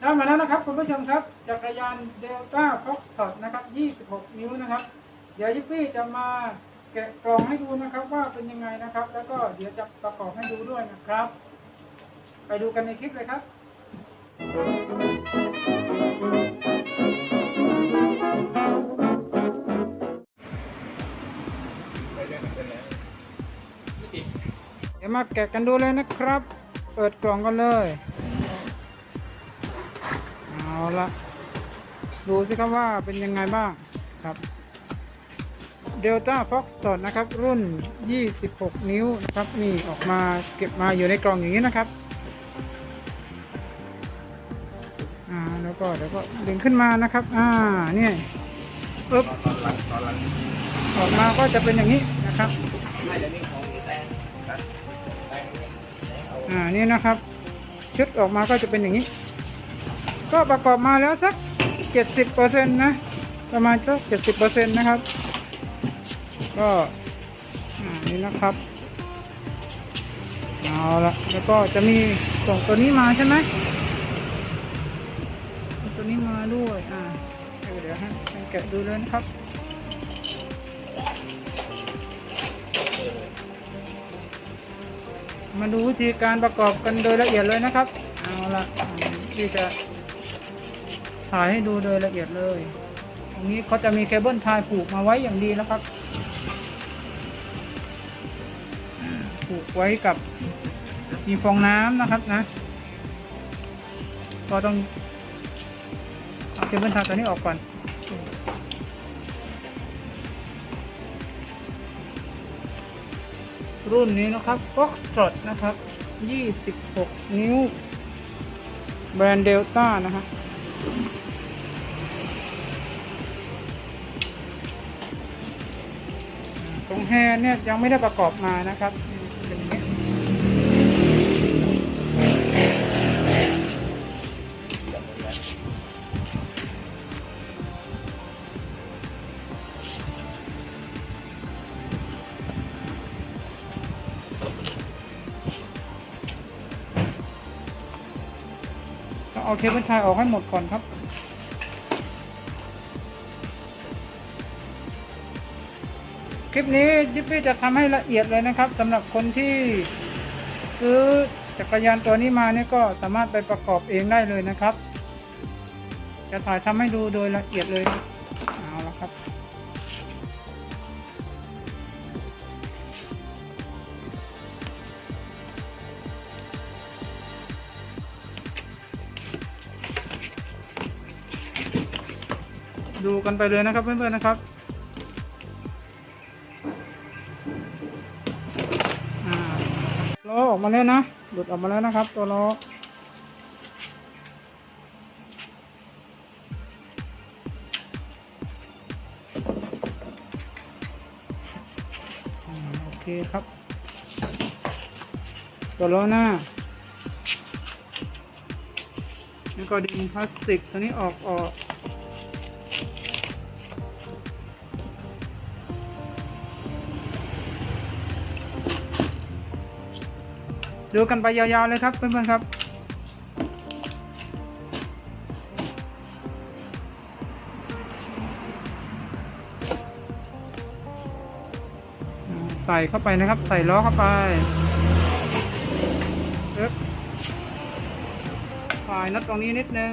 ได้มาแล้วนะครับคุณผู้ชมครับจักรยานเดลต้าฟ็อกซ์ทอดนะครับ 26 นิ้วนะครับ เดี๋ยวยิปปี้จะมาแกะกล่องให้ดูนะครับว่าเป็นยังไงนะครับ แล้วก็เดี๋ยวจะประกอบให้ดูด้วยนะครับ ไปดูกันในคลิปเลยครับ เดี๋ยวมาแกะกันดูเลยนะครับ เปิดกล่องกันเลย ละดูสิครับว่าเป็นยังไงบ้างครับ Delta Fox t o d นะครับ รุ่น 26 นิ้วนะครับ นี่ออกมาเก็บมาอยู่ในกล่องอย่างนี้นะครับอ่าแล้วก็เดี๋ยวก็ดึงขึ้นมานะครับ อ่าเนี่ยปึ๊บออกมาก็จะเป็นอย่างนี้นะครับอ่านี่นะครับ ชุดออกมาก็จะเป็นอย่างนี้ ก็ประกอบมาแล้วสัก 70%นะ ประมาณสัก70%นะครับ ก็อ่านี่นะครับเอาละแล้วก็จะมีกล่องตัวนี้มาใช่ไหมตัวนี้มาด้วยอ่าเดี๋ยวให้แกะดูเลยนะครับมาดูวิธีการประกอบกันโดยละเอียดเลยนะครับ เอาละที่จะ ถ่ายให้ดูโดยละเอียดเลย ตรงนี้เขาจะมีเคเบิลทายผูกมาไว้อย่างดีนะครับ ผูกไว้กับมีฟองน้ำนะครับนะ ก็ต้องเอาเคเบิลทายตัวนี้ออกก่อนรุ่นนี้นะครับ Foxtrot นะครับ 26 นิ้ว แบรนด์เดลต้านะฮะ ตรงแฮนเนี่ยยังไม่ได้ประกอบมานะครับเป็นอย่างนี้ต้องเอาเคเบิลไทยออกให้หมดก่อนครับ คลิปนี้ยิปปี้จะทำให้ละเอียดเลยนะครับสำหรับคนที่ซื้อจักรยานตัวนี้มาเนี่ยก็สามารถไปประกอบเองได้เลยนะครับ จะถ่ายทำให้ดูโดยละเอียดเลยเอาละครับดูกันไปเลยนะครับเพื่อนๆนะครับ ล้อออกมาแล้วนะ หลุดออกมาแล้วนะครับ ตัวล้อโอเคครับ ตัวล้อหน้า แล้วก็ดึงพลาสติกตัวนี้ออกออก ดูกันไปยาวๆเลยครับเพื่อนๆครับอ่าใส่เข้าไปนะครับ ใส่ล้อเข้าไปเอ๊บปลายน็อตตรงนี้นิดนึง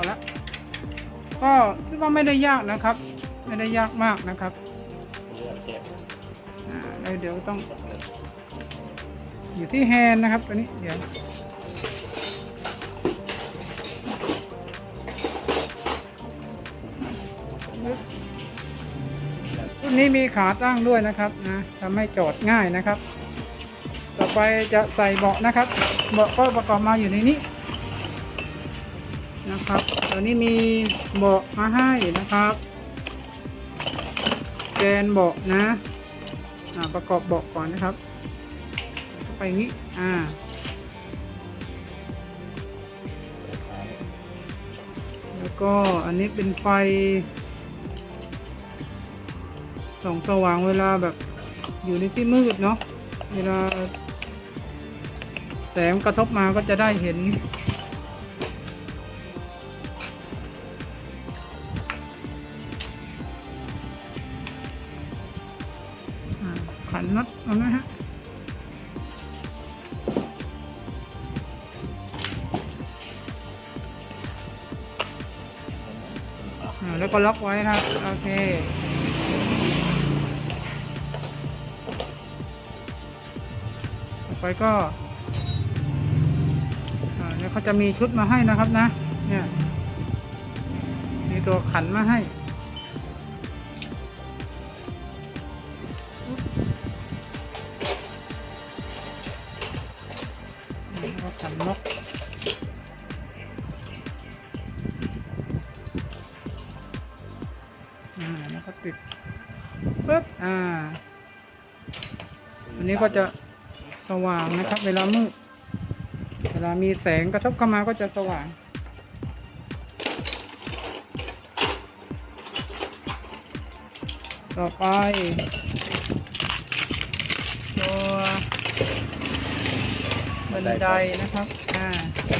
นะครับเข้าแล้วก็คิดว่าไม่ได้ยากนะครับ ไม่ได้ยากมากนะครับแล้วเดี๋ยวต้อง อยู่ที่แฮนด์นะครับตัวนี้เดี๋ยวรุ่นนี้มีขาตั้งด้วยนะครับนะทำให้จอดง่ายนะครับ ต่อไปจะใส่เบาะนะครับ เบาะก็ประกอบมาอยู่ในนี้ นะครับตัวนี้มีเบาะมาให้นะครับ แกนเบาะนะ อ่า ประกอบเบาะก่อนนะครับ ไปงี้ อ่าแแล้วก็อันนี้เป็นไฟส่องสว่างเวลาแบบอยู่ในที่มืดเนาะเวลาแสงกระทบมาก็จะได้เห็น ขันน็อตเอาไหมฮะแล้วก็ล็อกไว้ครับ โอเคต่อไปก็เดี๋ยวเขาจะมีชุดมาให้นะครับนะ เนี่ย มีตัวขันมาให้ ก็จะสว่างนะครับ เวลามืด เวลามีแสงกระทบเข้ามาก็จะสว่างต่อไปตัวบันไดนะครับ อ่า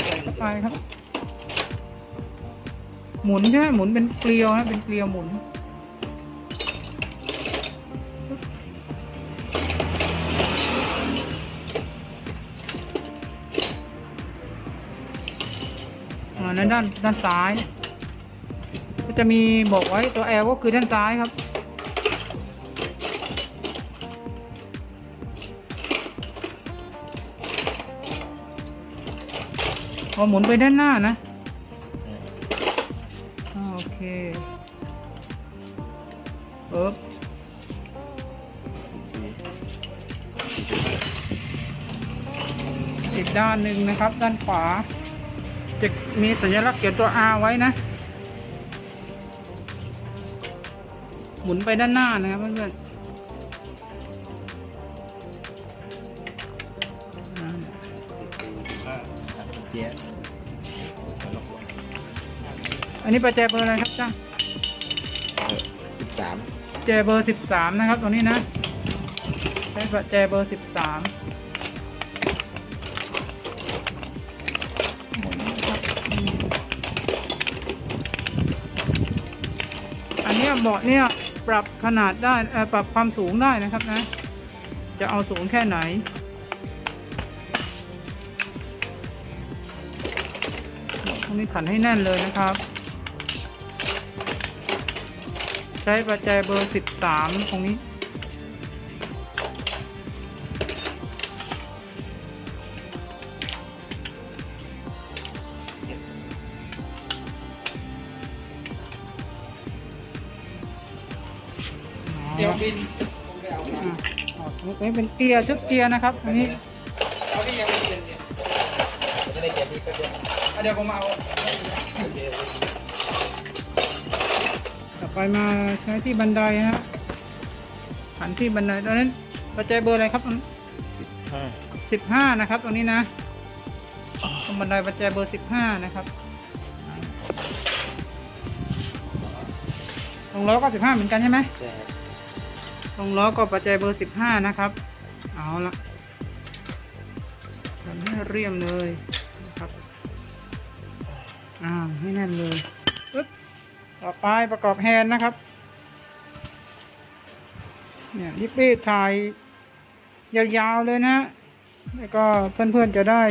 ใส่เข้าไปครับ หมุนใช่ไหมหมุนเป็นเกลียวนะ เป็นเกลียวหมุน อ่าในด้านด้านซ้าย ก็จะมีบอกไว้ตัว L ก็คือด้านซ้ายครับ พอหมุนไปด้านหน้านะ โอเคปึ๊บอีกด้านหนึ่งนะครับ ด้านขวา จะมีสัญลักษณ์เขียนตัว R ไว้นะ หมุนไปด้านหน้านะครับเพื่อนๆอ่าเจี๊ยบอันนี้ประแจเบอร์อะไรครับจ้างสิบสามแจเบอร์สิบสามนะครับตัวนี้นะใช้ประแจเบอร์สิบสาม เนี่ยเบาะเนี่ยปรับขนาดได้ปรับความสูงได้นะครับนะ จะเอาสูงแค่ไหน ตรงนี้ขันให้แน่นเลยนะครับ ใช้ประแจเบอร์สิบสามตรงนี้ นี้เป็นเกียร์ชุดเกียร์นะครับอันนี้เอาพี่ยังไม่เรียนเนี่ยไม่ได้เก็บนี่ก็เดียวอะเดี๋ยวผมเอาต่อไปมาใช้ที่บันไดนะฮะขันที่บันไดตอนนั้นประแจเบอร์อะไรครับสิบห้าสิบห้านะครับตรงนี้นะตรงบันไดประแจเบอร์สิบห้านะครับตรงล้อก็สิบห้าเหมือนกันใช่ไหมใช่ครับ ตรงล้อก็ประแจเบอร์สิบห้านะครับ เอาละทำให้เรียมเลยนะครับอ่าให้แน่นเลยปึ๊บต่อไปประกอบแฮนนะครับ เนี่ยยิปปี้ถ่ายยาวๆเลยนะ แล้วก็เพื่อนๆจะได้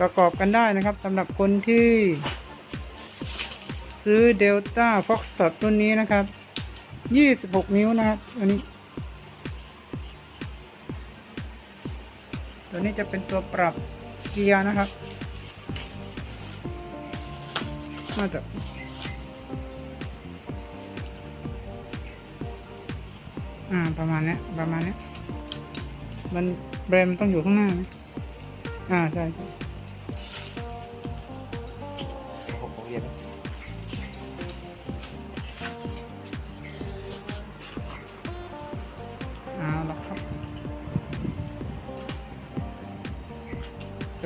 ประกอบกันได้นะครับสำหรับคนที่ซื้อ Delta Fox t o ตัวนี้นะครับ 26นิ้วนะครับตัวนี้ ตัวนี้จะเป็นตัวปรับเกียร์นะครับ น่าจะอ่าประมาณนี้ประมาณนี้มันแบรมต้องอยู่ข้างหน้านะอ่าใช่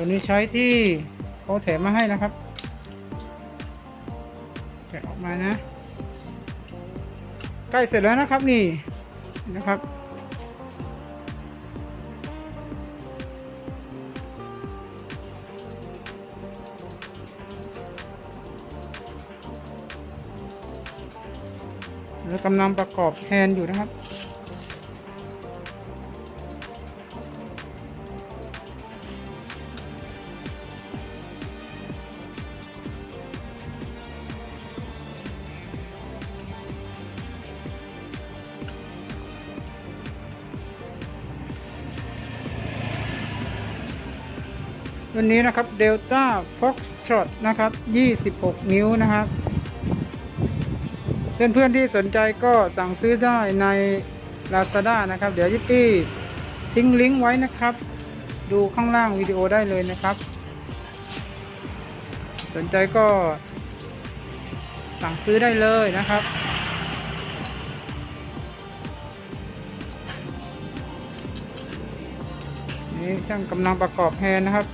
ตัวนี้ใช้ที่เขาแถมมาให้นะครับแกะออกมานะ ใกล้เสร็จแล้วนะครับนี่นะครับแล้วกำลังประกอบแฮนอยู่นะครับ วันนี้นะครับ Delta Foxtrot นะครับ 26 นิ้วนะครับ เพื่อนๆที่สนใจก็สั่งซื้อได้ใน Lazada นะครับ เดี๋ยวยิปปี้ทิ้งลิงก์ไว้นะครับ ดูข้างล่างวิดีโอได้เลยนะครับ สนใจก็สั่งซื้อได้เลยนะครับนี่ช่างกำลังประกอบแฮนนะครับ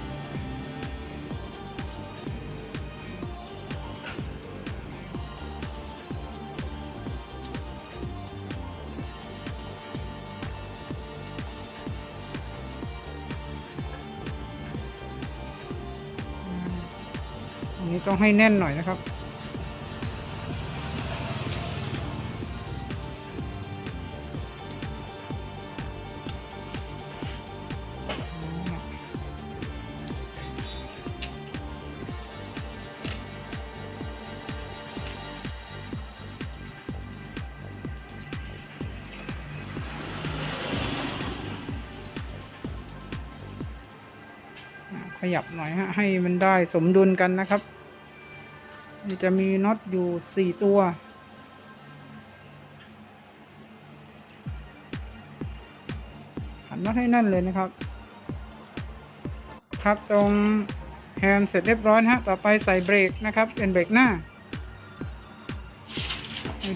ต้องให้แน่นหน่อยนะครับ ขยับหน่อยฮะให้มันได้สมดุลกันนะครับ จะมีน็อตอยู่สี่ตัว ขันน็อตให้แน่นเลยนะครับ ครับตรงแฮนด์เสร็จเรียบร้อยนะฮะ ต่อไปใส่เบรกนะครับ เป็นเบรกหน้า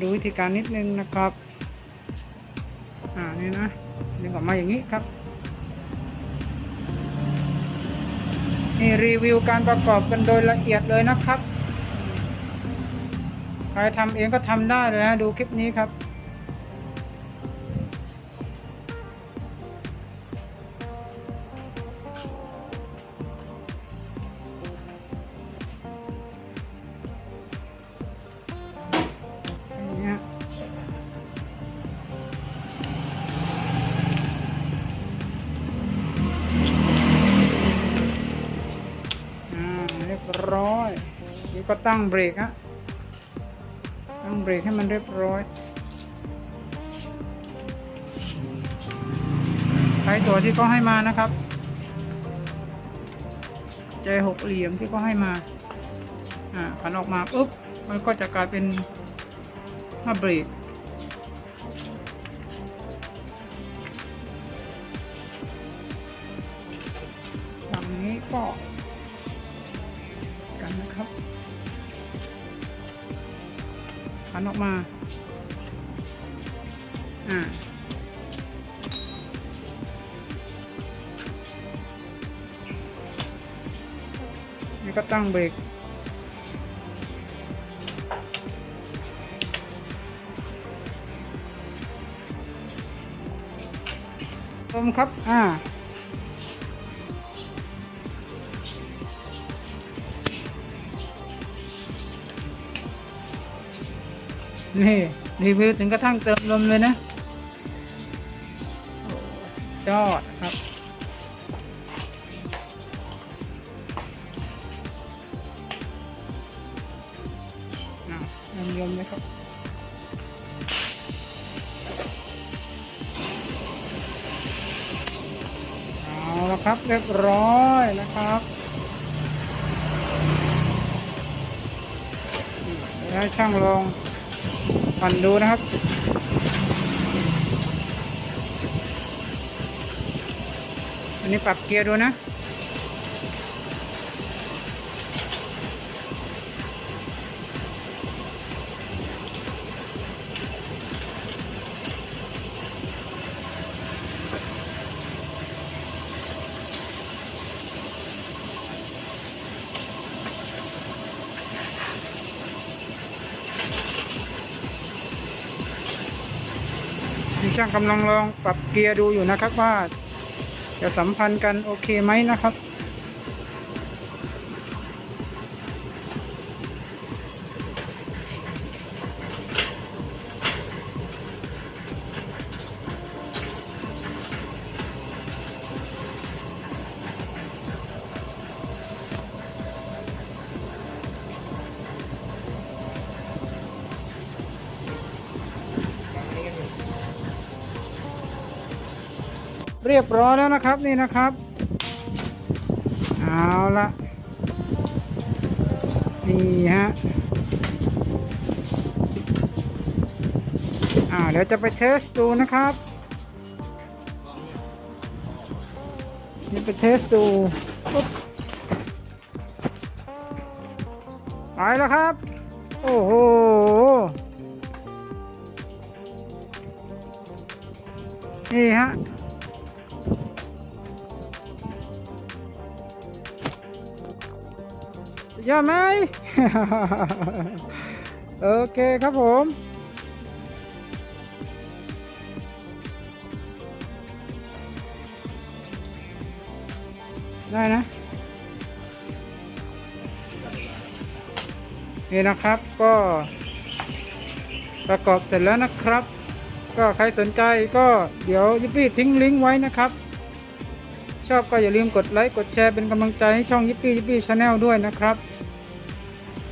ดูวิธีการนิดนึงนะครับ อ่านี่นะดึงออกมาอย่างนี้ครับนี่รีวิวการประกอบกันโดยละเอียดเลยนะครับ ครทำเองก็ทำได้เลยนะดูคลิปนี้ครับนี้ฮะอ่าเรียบร้อยนี่ก็ตั้งเบรกฮะ เบรกให้มันเรียบร้อยใช้ตัวที่เขาให้มานะครับ ใจหกเหลี่ยมที่เขาให้มา อ่าขันออกมาปุ๊บ มันก็จะกลายเป็นผ้าเบรกฝั่งนี้ก็ ขันออกมา อ่านี่ก็ตั้งเบรกชมครับ อ่า นี่รีวิวถึงกระทั่งเติมลมเลยนะยอดครับอะเติมลมเลยครับเอาละครับเรียบร้อยนะครับเดี๋ยวให้ช่างลง ปั่นดูนะครับ อันนี้ปรับเกียร์ดูนะ ช่างกำลังลองปรับเกียร์ดูอยู่นะครับว่าจะสัมพันธ์กันโอเคไหมนะครับ เรียบร้อยแล้วนะครับนี่นะครับ เอาละนี่ฮะอ่าเดี๋ยวจะไปเทสดูนะครับเดี๋ยวไปเทสดูปุ๊บไปแล้วครับ โอ้โหนี่ฮะ ยอดไหม โอเคครับผมได้นะ นี่นะครับก็ประกอบเสร็จแล้วนะครับ ก็ใครสนใจก็เดี๋ยวยิปปี้ทิ้งลิงก์ไว้นะครับ ชอบก็อย่าลืมกดไลค์ กดแชร์เป็นกำลังใจให้ช่องยิปปี้ยิปปี้ชาแนลด้วยนะครับ